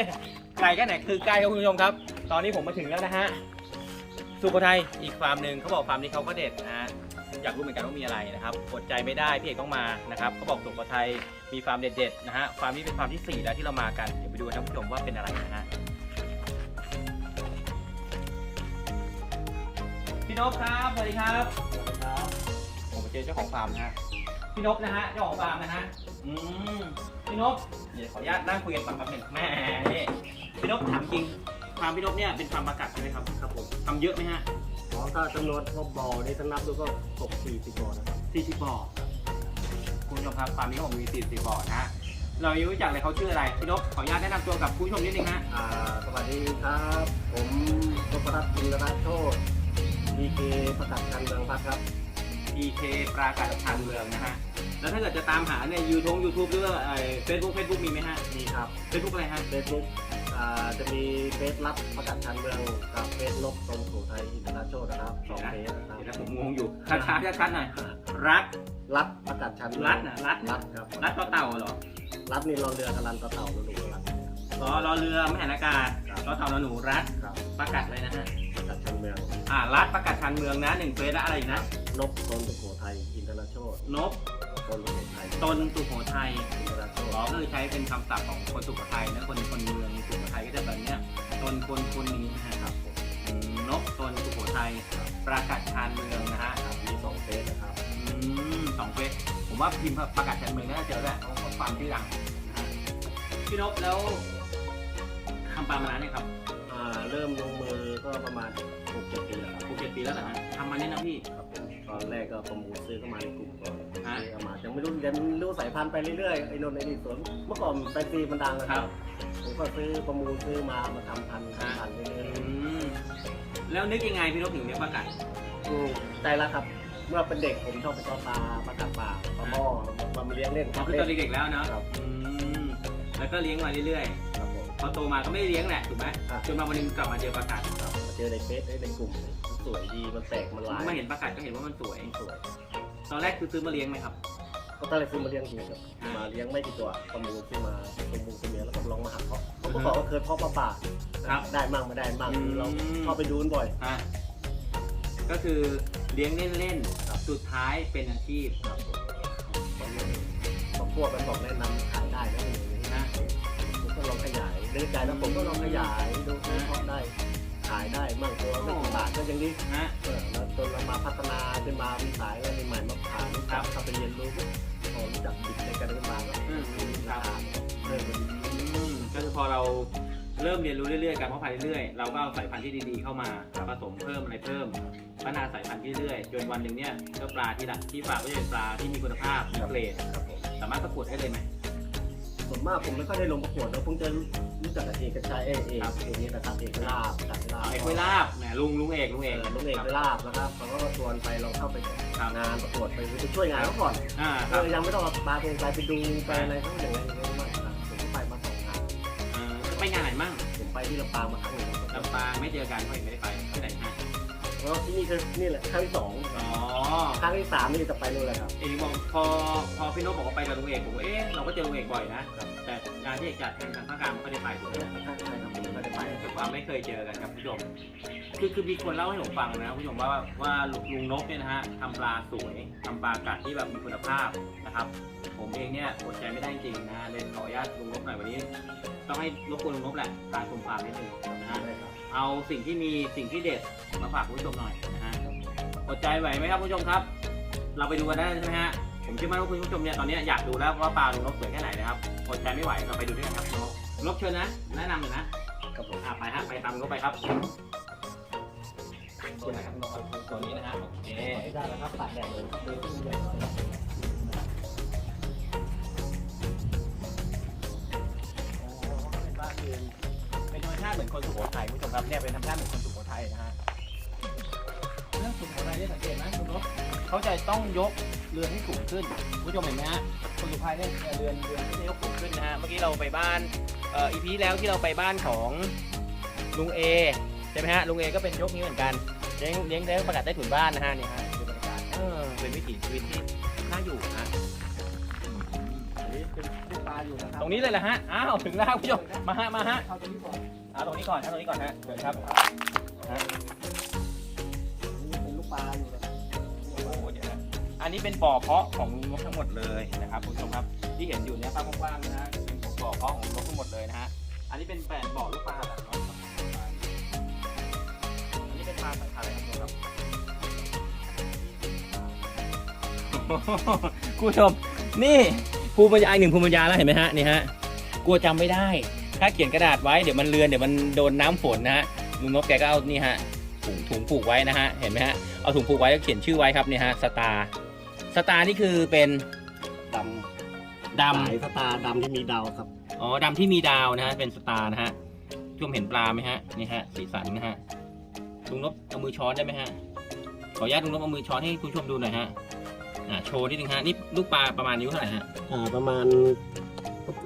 ยไกลแค่ไหนคือไกลครับคุณผู้ชมครับ ตอนนี้ผมมาถึงแล้วนะฮะสุโขทัยอีกฟาร์มหนึ่งเขาบอกฟาร์มนี้เขาก็เด็ดนะฮะอยากรู้เหมือนกันว่ามีอะไรนะครับอดใจไม่ได้พี่เอกต้องมานะครับเขาบอกสุโขทัยมีฟาร์มเด็ดๆนะฮะฟาร์มนี้เป็นฟาร์มที่สี่แล้วที่เรามากันเดี๋ยวไปดูกันนะคุณผู้ชมว่าเป็นอะไรนะฮะพี่นพครับสวัสดีครับสวัสดีครับผมมาเจอเจ้าของฟาร์มนะฮะพี่นพนะฮะเจ้าของฟาร์มนะฮะอืม พี่นพเดี๋ยวขออนุญาตนั่งคุยกันก่อนแป๊บหนึงแหม่นี่พี่นพถามจริงฟาร์มพี่นพเนี่ยเป็นฟาร์มประกัดใช่ไหมครับครับผมทำเยอะไหมฮะอ๋อถ้าจำนวนพวกบ่อนี่ถ้านับดูก็ตกสี่สิบบ่อนะครับสี่สิบบ่อคุณผู้ชมครับฟาร์มนี้เขาบอกมีสี่สิบบ่อนะฮะเรายังรู้จักเลยเขาชื่ออะไรพี่นพขออนุญาตแนะนำตัวกับคุณผู้ชมนิดนึงฮะอ่าสวัสดีครับ ผมนพรัตน์จินดาโชตดีเคประกาศการเมืองพักครับ EK ปราการชานเมืองนะฮะ แล้วถ้าเกิดจะตามหาเนี่ยยูทงยูทูบหรือว่าเฟซบุ๊กเฟซบุ๊กมีไหมฮะมีครับเฟซบุ๊กอะไรฮะเฟซบุ๊กอ่าจะมีเฟซรับประกาศการเมืองกับเฟซลบตรงสู่ไทยอินทราโชตนะครับสองเฟซนะครับเดี๋ยวนะผมงงอยู่ช้าช้าๆชัดๆหน่อยรัฐรัฐประกาศชันเมืองรัฐน่ะรัฐรัฐครับรัฐต่อเต่าเหรอรัฐนี่รอเรือกัลันตะเต่าแล้วหนูรัฐรอรอเรือมหานอากาศครับรอเต่ารอหนูรัฐครับประกาศเลยนะฮะประกาศชันเมืองอ่ารัฐประกาศชานเมืองนะหนึ่งเฟซแล้วอะไรอีกนะนบตนสุโขทัยอินทราโชตนบ ตนสุโขทัยตนสุโขทัยอินทราโชอ๋อตก็คือใช้เป็นคำศัพท์ของคนสุโขทัยนะคนคนเมืองสุโขทัยก็จะแบบเนี้ยตนคนคนนี้นะฮะครับผมอืมนกตนสุโขทัยประกาศชานเมืองนะฮะครับมีสองเฟซนะครับอืมสองเฟซผมว่าพิมพ์ประกาศชานเมืองน่าจะเจอแหละเพราะว่าความชื่อดังนะฮะพี่นพแล้วทำปลามานานเนี่ยครับอ่าเริ่มลงมือก็ประมาณหกเจ็ดปีแล้วครับหกเจ็ดปีแล้วนะฮะทำมาเนี่ยนะพี่ครับผมตอนแรกก็ประมูลซื้อเข้ามาในกลุ่มก่อน ฮะซื้อเข้ามายังไม่รู้ยังไม่รู้สายพันธุ์ไปเรื่อยๆไอ้นนท์ไอ้นี่สวนเมื่อก่อนแตงซีมันดังนะคครัรับบผมก็ซื้อประมูลซื้อมามาทำพันธุ์ทำพันธุ์เรื่อยอืมแล้วนึกยังไงพี่นพถึงเรียกประกาศๆอืมใจละครับ เมื่อเป็นเด็กผมชอบไปตอปลาปลากัดปลาปลาหม้อมามาเลี้ยงเล่นอ๋อคือตอนเด็กๆแล้วเนาะครับอืมแล้วก็เลี้ยงมาเรื่อยครับผม ๆพอโตมาก็ไม่ได้เลี้ยงแหละถูกไหมครับ จนมาวันหนึงกลับมาเจอประกาศครับมาเจอในเฟซในกลุ่มมันสวยดีมันแตกมันลายไม่เห็นประกาศก็เห็นว่ามันสวย สวยตอนแรกคือซื้อมาเลี้ยงไหมครับ ก็ตั้งแต่ซื้อมาเลี้ยงทีครับมาเลี้ยงไม่กี่ตัวประมูลซื้อมาประมูลซื้อเมียแล้วก็ลองมาหัดเพาะเขาก็บอกว่าเคยเพาะปลาป่าครับได้มั่งไม่ได้มั่งอืม เราเข้าไปดูกันบ่อย ฮะก็คือเลี้ยงเล่นครับ ๆสุดท้ายเป็นอาชีพครับผมพวกมันบอกแนะนำขายได้นะอย่างนี้นะผมก็ลองขยายเรื่องใจแล้วผมก็ลองขยายดูว่าเพาะได้ ขายได้มั่งตัวไม่กี่บาทก็ยังดี ฮะ เออแล้วจนเรามาพัฒนาขึ้นมามีสายอะไรใหม่ๆมาผ่านครับ เข้าไปเรียนรู้ พอรู้จักบิดในการเดินมาแล้วอืมครารับคาเริ่มเป็นอืมก็คือพอเราเริ่มเรียนรู้เรื่อยๆการเพาะพันธุ์เรื่อยๆเราก็เอาสายพันธุ์ที่ดีๆเข้ามาผสมเพิ่มอะไรเพิ่มพัฒนาสายพันธุ์ที่เรื่อยๆจนวันหนึ่งเนี่ยก็ปลาที่ละที่ฝากก็จะเป็นปลาที่มีคุณภาพมีเกรดครับผมสามารถประกวดได้เลยไหม ส่วนมากผมไม่ค่อยได้ลงประกวดแล้วเพิ่งจะรู้จักกับเอกชัยเอกเอกครับเอกนี่นะครับเอกลาบกับลาบเอาเอกไว้ลาบแหมลุงลุงเอกลุงเอเอกกลุงเอกไปลาบนะครับเขาก็ชวนไปเราเข้าไปครับงานประกวดไปไปช่วยงานเขาก่อนอ่าคเอรับอยังไม่ต้องเอาปลาเป็นไปไปดูไปอะไรเขาอย่างไรอย่างไรไม่ครับผมก็ไปมาสองงานเออไปงานไหนมั่งผมไปที่ลำปางมาครั้งหนึ่งครับลำปางไม่เจอกันเพราะเอกไม่ได้ไปเข้าใจฮะแล้วที่นี่คือนี่แหละครั้งที่สอง อ๋อ ครั้งที่สามนี่จะไปนู่นแหละครับ เอกบอกพอพอพี่นพบอกว่าไปกับลุงเอกผมว่าเอ๊ะเราก็เจอลุงเอกบ่อยนะ แต่งานที่เอกจัดทางทางภาคกลางไม่ได้ไปถูกไหมใช่ใช่ครับผมไม่ได้ไปแต่ว่าไม่เคยเจอกันครับผู้ชมคือคือมีคนเล่าให้ผมฟังนะผู้ชมว่าว่าลุงลุงนกเนี่ยนะฮะทำปลาสวยทำปลากัดที่แบบมีคุณภาพนะครับ ผมเองเนี่ยอดใจไม่ได้จริงนะเลยขออนุญาตลุงนกหน่อยวันนี้ ต้องให้รบกวนลุงนกแหละตามชมฟาร์มนิดนึงนะฮะได้ครับเอาสิ่งที่มีสิ่งที่เด็ดมาฝากคุณผู้ชมหน่อยนะฮะ อดใจไหวไหมครับคุณผู้ชมครับ เราไปดูกันได้ใช่ไหมฮะผมเชื่อมั่นว่าคุณผู้ชมเนี่ยตอนนี้อยากดูแล้วว่าปลาลุงนกสวยแค่ไหนนะครับอดใจไม่ไหวเราไปดูด้วยกันครับคุณนกนกเชิญนะแนะนำหน่อยนะครับผมอะไปฮะไปตามนกไปครับตัวไหนครับนกเอาตัวนี้นะฮะโอเคได้แล้วครับตัดแดดเลยครับดูที่ใหญ่เป็นบ้านเรือนเป็นธรรมชาติเหมือนคนสุโขทัยคุณผู้ชมครับเนี่ยเป็นธรรมชาติเหมือนคนสุโขทัยนะฮะ เรื่องสุโขทัยเนี่ยสังเกตไหมคุณนกเขาจะต้องยกเรือนให้สูงขึ้นคุณผู้ชมเห็นไหมฮะคนสุโขทัยเนี่ยเรือนเรือนที่จะยกสูงขึ้นนะฮะเมื่อกี้เราไปบ้านเอ่ออีพีแล้วที่เราไปบ้านของลุงเอใช่ไหมฮะลุงเอก็เป็นยกนี้เหมือนกันเลี้ยงเลี้ยงเลี้ยงประกาศได้ถุนบ้านนะฮะนี่ฮะดูบรรยากาศเออเป็นวิถีชีวิตที่น่าอยู่นะอันนี้เป็นลูกปลาอยู่นะครับตรงนี้เลยแหละฮะอ้าวถึงแล้วครับคุณผู้ชมมาฮะมาฮะเข้าตรงนี้ก่อนเอาตรงนี้ก่อนฮะตรงนี้ก่อนฮะเชิญครับ นนี้เป็นบ่อเพาะของลุงนกทั้งหมดเลยนะครับคุณผู้ชมครับที่เห็นอยู่เนี่ยภาพกว้างๆนะฮะเป็นบ่อเพาะของลุงนกทั้งหมดเลยนะฮะอันนี้เป็นแปลนบ่อลูกปลาแบบน้อยอันนี้เป็นปลาสายพันธุ์อะไรครับลุงครับคุณผู้ชมนี่ภูมิปัญญาอีกหนึ่งภูมิปัญญาแล้วเห็นไหมฮะนี่ฮะกลัวจำไม่ได้ ถ้าเขียนกระดาษไว้เดี๋ยวมันเลือนเดี๋ยวมันโดนน้ำฝนนะฮะลุงนกแกก็เอานี่ฮะถุงถุงผูกไว้นะฮะเห็นไหมฮะเอาถุงผูกไว้แล้วเขียนชื่อไว้ครับนี่ฮะสตาร์ สตาร์นี่คือเป็นดดำสายสตาร์ดำที่มีดาวครับำอ๋อดำที่มีดาวนะฮะเป็นสตาร์นะฮะชมเห็นปลาไหมฮะนี่ฮะสีสันนะฮะลุงนกเอามือช้อนได้ไหมฮะขออนุญาตลุงนกเอามือช้อนให้คุณผู้ชมดูหน่อยฮะอ่าโชว์นิดนึงฮะนี่ลูกปลาประมาณนิ้วเท่าไหร่ฮะอ่าประมาณ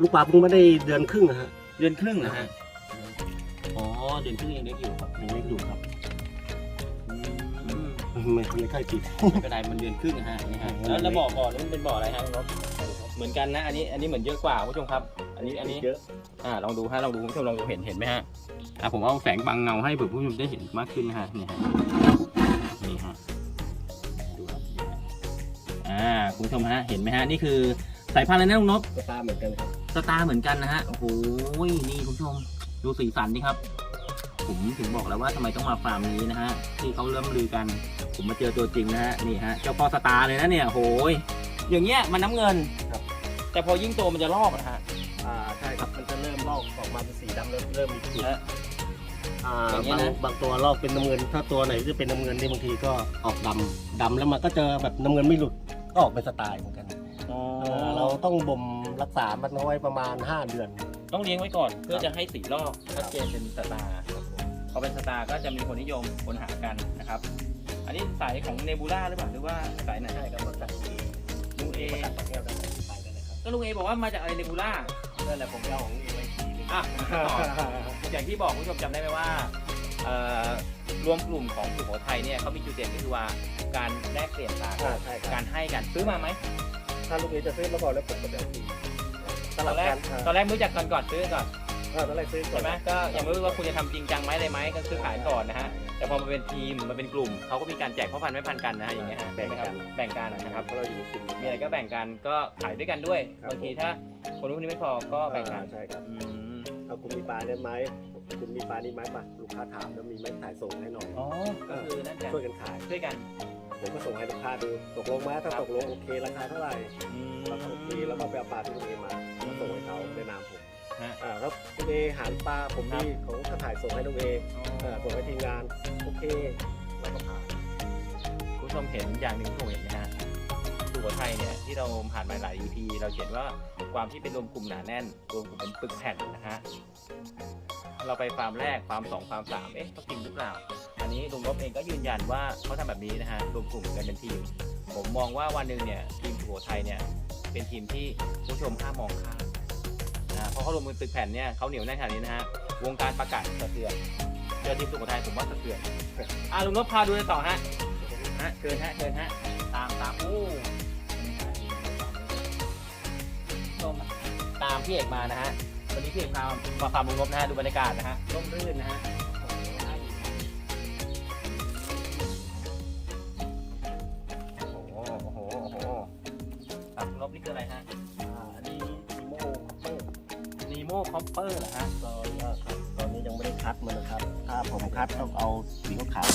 ลูกปลาเพิ่งไม่ได้เดือนครึ่งนะฮะเดือนครึ่งนะฮะอ๋อเดือนครึ่งยังเล็กอยู่ครับยังเล็กอยู่ครับอืม ไม่ไม่ค่อยติดไม่เป็นไรมันเดือนครึ่งนะฮะนี่ฮะแล้วแล้วบ่อบ่อนี่มันเป็นบ่ออะไรฮะลุงนกเหมือนกันนะอันนี้อันนี้เหมือนเยอะกว่าคุณผู้ชมครับ อันนี้อันนี้เยอะอ่าลองดูฮะลองดูคุณผู้ชมลองดูเห็นเห็นไหมฮะอ่าผมเอาแสงบังเงาให้เผื่อผู้ชมได้เห็นมากขึ้นนะฮะนี่ฮะนี่ฮะดูครับอ่าคุณผู้ชมฮะเห็นไหมฮะนี่คือสายพันธุ์อะไรนะลุงนกสตาร์เหมือนกันครับสตาร์เหมือนกันนะฮะโอ้โหนี่คุณผู้ชมดูสีสันนี่ครับ ผมถึงบอกแล้วว่าทำไมต้องมาฟาร์มนี้นะฮะที่เขาเริ่มลือกัน ผมมาเจอตัวจริงนะฮะนี่ฮะเจ้าพ่อสตาร์เลยนะเนี่ยโอ้โหยอย่างเงี้ยมันน้ำเงินครับ แต่พอยิ่งโตมันจะลอกอะฮะอ่าใช่ครับมันจะเริ่มลอกออกมาเป็นสีดำเริ่มเริ่มมีขีดฮะอ่าอย่างเงี้ยบางนะ บางตัวลอกเป็นน้ำเงิน ถ้าตัวไหนที่เป็นน้ำเงินนี่บางทีก็ออกดำดำแล้วมันก็เจอแบบน้ำเงินไม่หลุดก็ออกเป็นสไตล์เหมือนกันอ๋อเอ่อเราต้องบ่มรักษามันเอาไว้ประมาณ 5 เดือน ต้องเลี้ยงไว้ก่อนเพื่อจะให้สีลอกชัดเจนเป็นสตาร์พ อเป็นสตาร์ก็จะมีคนนิยมคนหากันนะครับ อันนี้สายของเนบูล่าหรือเปล่าหรือว่าสายไหนใช่ครับมาจากที่ลุงเอมาจากปากแก้วได้ไปได้เลยครับก็ลุงเอบอกว่ามาจากอะไรเนบูล่านั่นแหละผมจะเอาของเอไว้ทีนึงอะอย่างที่บอกคุณผู้ชมจำได้ไหมว่าเอ่อรวมกลุ่มของสุโขทัยเนี่ยเขามีจุดเด่นก็คือว่าการแลกเปลี่ยนต่างอ่าใช่ครับการให้กันซื้อมาไหมถ้าลูกเอจะซื้อมาก่อนแล้วผมก็จะเอาทีสตลัอบนแรกกันตอนแรกไม่รู้จักกันก่อนซื้อก่อน อ่าตอนแรกซื้อก่อใช่นไหมก็ยังไม่รู้ว่าคุณจะทำจริงจังไหมอะไรไหมก็ซื้อขายก่อนนะฮะแต่พอมาเป็นทีมมาเป็นกลุ่มเขาก็มีการแจกพ่อพันธุ์แม่พันธุ์กันนะฮะอย่างเงี้ยฮะแบ่งกันแบ่งกันนะครับเพราะเราอยู่ในกลุ่มมีอะไรก็แบ่งกันก็ขายด้วยกันด้วยครับบางทีถ้าคนนู้นคนนี้ไม่พอก็แบ่งกันอ่าใช่ครับอืมเอาคุณมีปลาเนี่ยไหมคุณมีปลานี่ไหมป่ะลูกค้าถามแล้วมีไหมถ่ายส่งให้หน่อยอ๋อก็คือนั่นกันช่วยกันขาย ช่วยกันผมก็ส่งให้ลูกค้าดูตกลงไหมถ้าตกลงโอเคราคาเท่าไหร่อืมราคาโอเคแล้วมาไปเอาปลาที่คุณเอมาแล้วส่งให้เขาในนามผม ฮะ อ่าแล้วคุณเอหารปลาผมครับนี่เขาก็ถ่ายส่งให้ลูกเอเอ่อส่งให้ทีมงานโอเคแล้วก็ผ่านคุณผู้ชมเห็นอย่างหนึ่งที่ผมเห็นนะฮะสุโขทัยเนี่ยที่เราผ่านมาหลาย EP เราเห็นว่าความที่เป็นรวมกลุ่มหนาแน่น รวมกลุ่มเป็นปึกแผ่นนะฮะ เราไปฟาร์มแรกฟาร์มสองฟาร์มสามเอ๊ะเขาจริงหรือเปล่า อันนี้ลุงลบเองก็ยืนยันว่าเขาทำแบบนี้นะฮะรวมกลุ่มกันเป็นทีม ผมมองว่าวันหนึ่งเนี่ยทีมสุโขทัยเนี่ยเป็นทีมที่คุณผู้ชมห้ามมองข้าม นะเพราะเขารวมมือตึกแผ่นเนี่ยเขาเหนียวแน่นขนาดนี้นะฮะวงการประกาศสะเทือนเจอทีมสุโขทัยผมว่าสะเทือนอะลุงนพพาดูเลยต่อฮะฮะเชิญฮะเชิญฮะตามตามอู้ชมตามพี่เอกมานะฮะวันนี้พี่เอกพามาฟาร์มลุงนพนะฮะดูบรรยากาศนะฮะร่มรื่นนะฮะ ก้คอปเปอร์นหฮะตอนครับตอนนี้ยังไม่ได้คัดมันนะครับ ถ้าผมคัดต้องเอาสีขาว